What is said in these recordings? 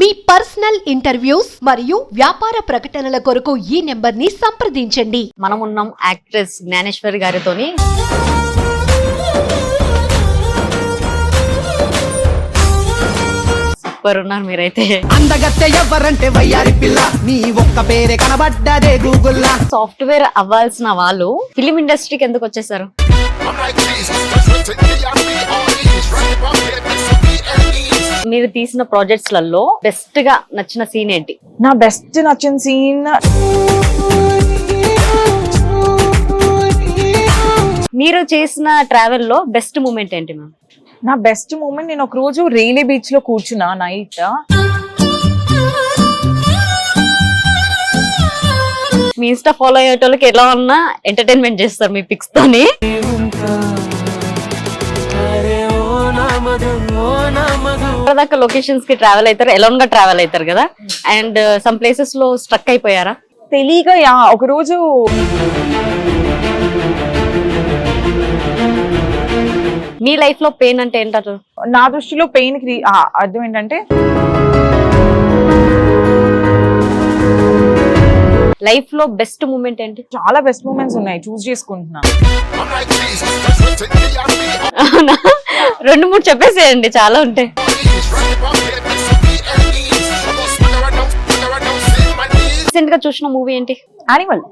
మీ personal interviews మరియు వ్యాపార ప్రకటనల కొరకు ఈ నెంబర్ని సంప్రదించండి. మనం ఉన్నాం యాక్ట్రెస్ జ్ఞానేశ్వరి గారితోని. సూపర్ ఉన్నారు మీరైతే. అందగత్తె ఎవ్వరంటే వయ్యారి పిల్ల. నీ ఒక్క పేరే కనబడ్డదే గూగుల్లా. సాఫ్ట్వేర్ అవ్వాల్సిన వాళ్ళు ఫిలిం ఇండస్ట్రీకి ఎందుకు వచ్చేసారు? మీరు తీసిన ప్రాజెక్ట్స్లలో బెస్ట్గా నచ్చిన సీన్ ఏంటి? నా బెస్ట్ నచ్చిన సీన్ మీరు చేసిన ట్రావెల్లో బెస్ట్ మూమెంట్ ఏంటి మ్యామ్? నా బెస్ట్ మూమెంట్ నేను ఒక రోజు రైలే బీచ్లో కూర్చున్నా నైట్. మీ ఇన్స్టా ఫాలో అయ్యేటోళ్ళకి ఎలా ఉన్నా ఎంటర్టైన్మెంట్ చేస్తారు మీ పిక్స్ తోని. దాకా లొకేషన్స్కి ట్రావెల్ అవుతారు ఎలోన్గా ట్రావెల్ అవుతారు కదా? అండ్ సమ్ ప్లేసెస్లో స్ట్రక్ అయిపోయారా? తెలియక యా ఒక రోజు మీ లైఫ్లో పెయిన్ అంటే ఏంటారు నా దృష్టిలో పెయిన్ అర్థం ఏంటంటే లైఫ్లో బెస్ట్ మూమెంట్ ఏంటి? చాలా బెస్ట్ మూమెంట్స్ ఉన్నాయి. చూస్ చేసుకుంటున్నా. రెండు మూడు చెప్పేసేయండి. చాలా ఉంటాయి. రీసెంట్గా చూసిన మూవీ ఏంటి? యానిమల్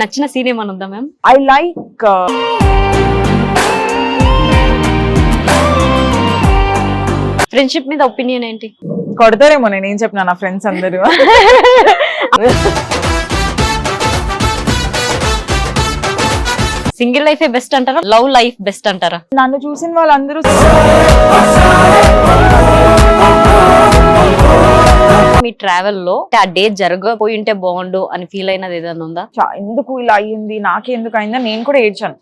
నచ్చిన సీన్ ఉందా మ్యామ్ ఐ లైక్ ఫ్రెండ్షిప్ మీద ఒపీనియన్ ఏంటి? కొడతారేమో నేను ఏం చెప్పినా నా ఫ్రెండ్స్ అందరూ. సింగిల్ లైఫే బెస్ట్ అంటారా? లవ్ లైఫ్ బెస్ట్ అంటారా? నన్ను చూసిన వాళ్ళందరూ మీ ట్రావెల్లో ఆ డే జరగపోయి ఉంటే బాగుండు అని ఫీల్ అయినది ఏదైనా ఉందా? ఎందుకు ఇలా అయ్యింది? నాకే ఎందుకు అయిందని నేను కూడా ఏడ్చాను.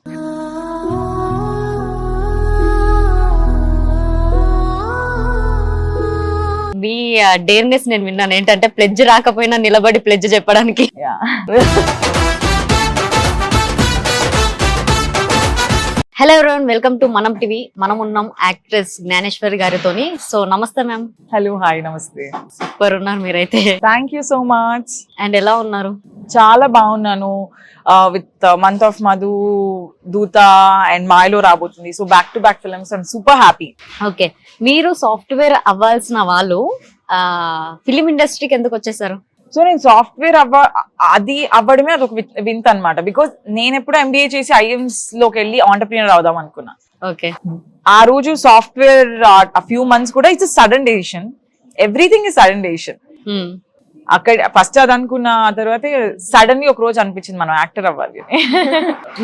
డేర్నెస్ నేను విన్నాను. ఏంటంటే ప్లెడ్జ్ రాకపోయినా నిలబడి ప్లెడ్జ్ చెప్పడానికి. Hello everyone welcome to Manam TV మనం ఉన్నాం actress Gnaneshwari గారితోని. So namaste ma'am hello hi namaste. Super ఉన్నారు మీరైతే. Thank you so much and ఎలా ఉన్నారు? చాలా బాగున్నాను. విత్ మంత్ ఆఫ్ మధు దూత అండ్ మాయలో రాబోతుంది. So back to back films and super happy okay మీరు సాఫ్ట్వేర్ అవ్వాల్సిన వాళ్ళు ఫిలిం ఇండస్ట్రీకి ఎందుకు వచ్చేసారు? సో నేను సాఫ్ట్వేర్ అవ్వ అది అవ్వడమే అదొక వింత అనమాట బికాస్ నేను ఎప్పుడు ఎంబీఏ చేసి ఐఎమ్స్లోకి వెళ్ళి ఆంటర్ప్రీనర్ అవుదాం అనుకున్నా. ఓకే ఆ రోజు సాఫ్ట్వేర్ ఫ్యూ మంత్స్ కూడా it's sudden decision everything is sudden decision అక్కడ ఫస్ట్ అది అనుకున్న తర్వాత సడన్గా ఒక రోజు అనిపించింది మనం యాక్టర్ అవ్వాలి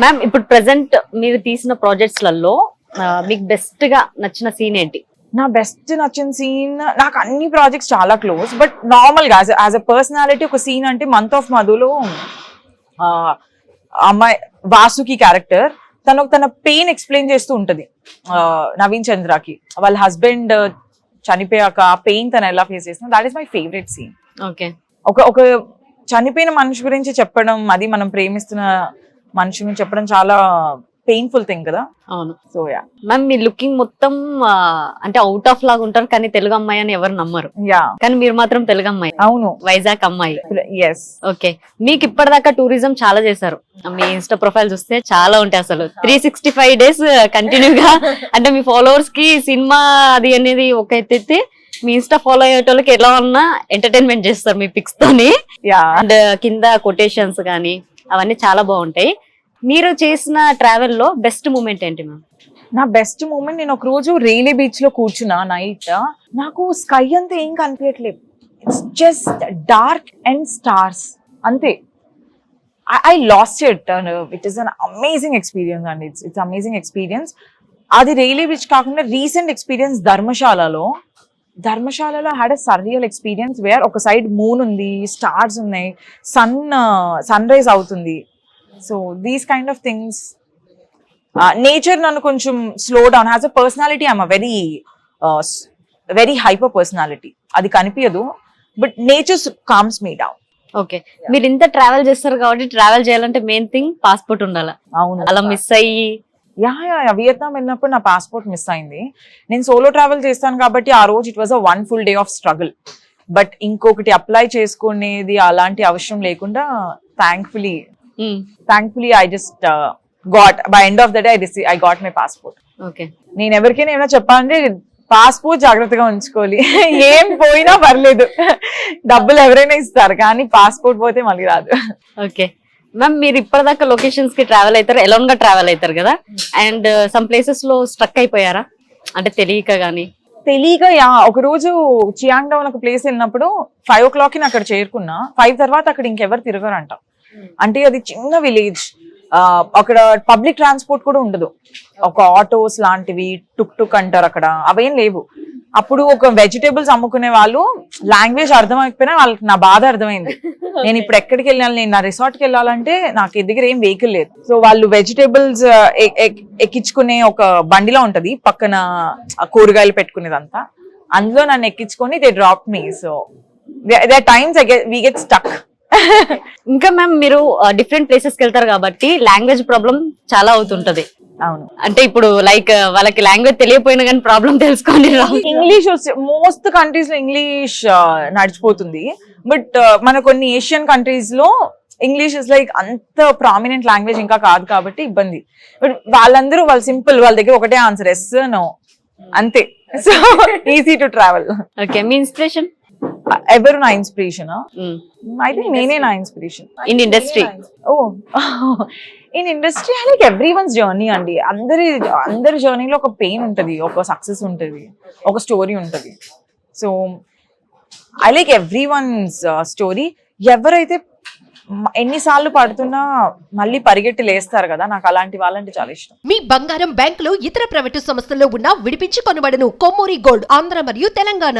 మ్యామ్ ఇప్పుడు ప్రెసెంట్ మీరు తీసిన ప్రాజెక్ట్స్లలో మీకు బెస్ట్గా నచ్చిన సీన్ ఏంటి? నా బెస్ట్ నచ్చిన సీన్ నాకు అన్ని ప్రాజెక్ట్స్ చాలా క్లోజ్ బట్ నార్మల్గా యాజ్ అ పర్సనాలిటీ ఒక సీన్ అంటే మంత్ ఆఫ్ మధులో అమ్మాయి వాసుకి క్యారెక్టర్ తను తన పెయిన్ ఎక్స్ప్లెయిన్ చేస్తూ ఉంటది. నవీన్ చంద్రకి. వాళ్ళ హస్బెండ్ చనిపోయాక ఆ పెయిన్ తను ఎలా ఫేస్ చేసిన that is my favourite scene okay ఒక ఒక చనిపోయిన మనిషి గురించి చెప్పడం అది మనం ప్రేమిస్తున్న మనిషి గురించి చెప్పడం చాలా పెయిన్ఫుల్ థింగ్ కదా? అవును. సో యా మ్యామ్ మీ లుకింగ్ మొత్తం అంటే అవుట్ ఆఫ్ లాగా ఉంటారు కానీ తెలుగు అమ్మాయి అని ఎవరు నమ్మరు. యా కానీ మీరు మాత్రం తెలుగు అమ్మాయి. అవును. వైజాగ్ అమ్మాయి. Yes okay. మీకు ఇప్పటిదాకా టూరిజం చాలా చేశారు. మీ ఇన్స్టా ప్రొఫైల్ చూస్తే చాలా ఉంటాయి అసలు. త్రీ సిక్స్టీ ఫైవ్ డేస్ కంటిన్యూగా అంటే మీ ఫాలోవర్స్కి సినిమా అది అనేది ఒక ఎత్తైతే మీ ఇన్స్టా ఫాలో అయ్యేటోళ్ళకి ఎలా ఉన్నా ఎంటర్టైన్మెంట్ చేస్తారు మీ పిక్స్ తోని. యా అండ్ కింద కొటేషన్స్ కానీ అవన్నీ చాలా బాగుంటాయి. మీరు చేసిన ట్రావెల్లో బెస్ట్ మూమెంట్ ఏంటి మ్యామ్ నా బెస్ట్ మూమెంట్ నేను ఒక రోజు రైలే బీచ్లో కూర్చున్నా నైట్ నాకు స్కై అంతా ఏం కనిపించట్లేదు. It's just dark and stars అంతే. I lost it it is an amazing experience అండి. ఇట్స్ ఇట్స్ అమేజింగ్ ఎక్స్పీరియన్స్ అది రైలే బీచ్ కాకుండా రీసెంట్ ఎక్స్పీరియన్స్ ధర్మశాలలో. ధర్మశాలలో had a surreal experience where ఒక సైడ్ మూన్ ఉంది స్టార్స్ ఉన్నాయి సన్ సన్ రైజ్ అవుతుంది. So these kind of things nature నన్ను కొంచెం slow down has a personality I'm a very very hyper personality అది కనిపించదు but nature comms me down okay మీరు ఇంత ట్రావెల్ చేస్తారు కాబట్టి ట్రావెల్ చేయాలంటే మెయిన్ థింగ్ పాస్పోర్ట్ ఉండాలి? అవును. అలా మిస్ అయ్యి యా యా వియత్నాం వెళ్ళినప్పుడు నా పాస్పోర్ట్ మిస్ అయింది. నేను సోలో ట్రావెల్ చేస్తాను కాబట్టి ఆ రోజు it was a one full day of struggle but ఇంకొకటి అప్లై చేసుకునేది అలాంటి అవసరం లేకుండా thankfully thankfully I just got by end of the day I రిసీ I got my passport okay నేను ఎవరికైనా ఏమైనా చెప్పాలంటే పాస్పోర్ట్ జాగ్రత్తగా ఉంచుకోవాలి. ఏం పోయినా పర్లేదు. డబ్బులు ఎవరైనా ఇస్తారు కానీ పాస్పోర్ట్ పోతే మళ్ళీ రాదు. ఓకే మ్యామ్ మీరు ఇప్పటిదాకా లొకేషన్స్కి ట్రావెల్ అవుతారు ఎలోన్గా ట్రావెల్ అవుతారు కదా? అండ్ సమ్ ప్లేసెస్లో స్ట్రక్ అయిపోయారా? అంటే తెలియక గానీ. తెలియక ఒక రోజు చియాంగ్ డౌన్ ఒక ప్లేస్ వెళ్ళినప్పుడు ఫైవ్ ఓ క్లాక్కి అక్కడ చేరుకున్నా. ఫైవ్ తర్వాత అక్కడ ఇంకెవరు తిరగరంట. అంటే అది చిన్న విలేజ్. అక్కడ పబ్లిక్ ట్రాన్స్పోర్ట్ కూడా ఉండదు. ఒక ఆటోస్ లాంటివి టుక్ టుక్ అంటారు అక్కడ. అవేం లేవు. అప్పుడు ఒక వెజిటేబుల్స్ అమ్ముకునే వాళ్ళు లాంగ్వేజ్ అర్థమైపోయినా వాళ్ళకి నా బాధ అర్థమైంది. నేను ఇప్పుడు ఎక్కడికి వెళ్ళాలి? నేను నా రిసార్ట్కి వెళ్ళాలంటే నాకు దగ్గర ఏం వెహికల్ లేదు. సో వాళ్ళు వెజిటేబుల్స్ ఎక్కించుకునే ఒక బండిలో ఉంటది. పక్కన కూరగాయలు పెట్టుకునేదంతా. అందులో నన్ను ఎక్కించుకొని they drop me so they times we get stuck ఇంకా మ్యామ్ మీరు డిఫరెంట్ ప్లేసెస్కి వెళ్తారు కాబట్టి లాంగ్వేజ్ ప్రాబ్లం చాలా అవుతుంటది. అవును. అంటే ఇప్పుడు లైక్ వాళ్ళకి లాంగ్వేజ్ తెలియపోయినా కానీ ప్రాబ్లం తెలుసుకోండి ఇంగ్లీష్ మోస్ట్ కంట్రీస్లో ఇంగ్లీష్ నడిచిపోతుంది. బట్ మన కొన్ని ఏషియన్ కంట్రీస్లో ఇంగ్లీష్ ఇస్ లైక్ అంత ప్రామినెంట్ లాంగ్వేజ్ ఇంకా కాదు కాబట్టి ఇబ్బంది. బట్ వాళ్ళందరూ వాళ్ళు సింపుల్ వాళ్ళ దగ్గర ఒకటే ఆన్సర్ ఎస్ నో అంతే. So easy to travel okay me inspiration ఎవరు నా ఇన్స్పిరేషన్ ఐ థింక్ నేనే నా inspiration in industry oh in industry I like everyone's journey అండి. అందరి అందరి జర్నీలో ఒక పెయిన్ ఉంటుంది ఒక సక్సెస్ ఉంటుంది ఒక స్టోరీ ఉంటుంది. So I like everyone's story ఎవరైతే ఎన్నిసార్లు పడుతున్నా మళ్ళీ పరిగెట్టి లేస్తారు కదా నాకు అలాంటి వాళ్ళంటే చాలా ఇష్టం. మీ బంగారం బ్యాంకులో ఇతర ప్రైవేటు సంస్థల్లో ఉన్న విడిపించి కొనబడను కొమ్మూరి గోల్డ్ ఆంధ్ర మరియు తెలంగాణ.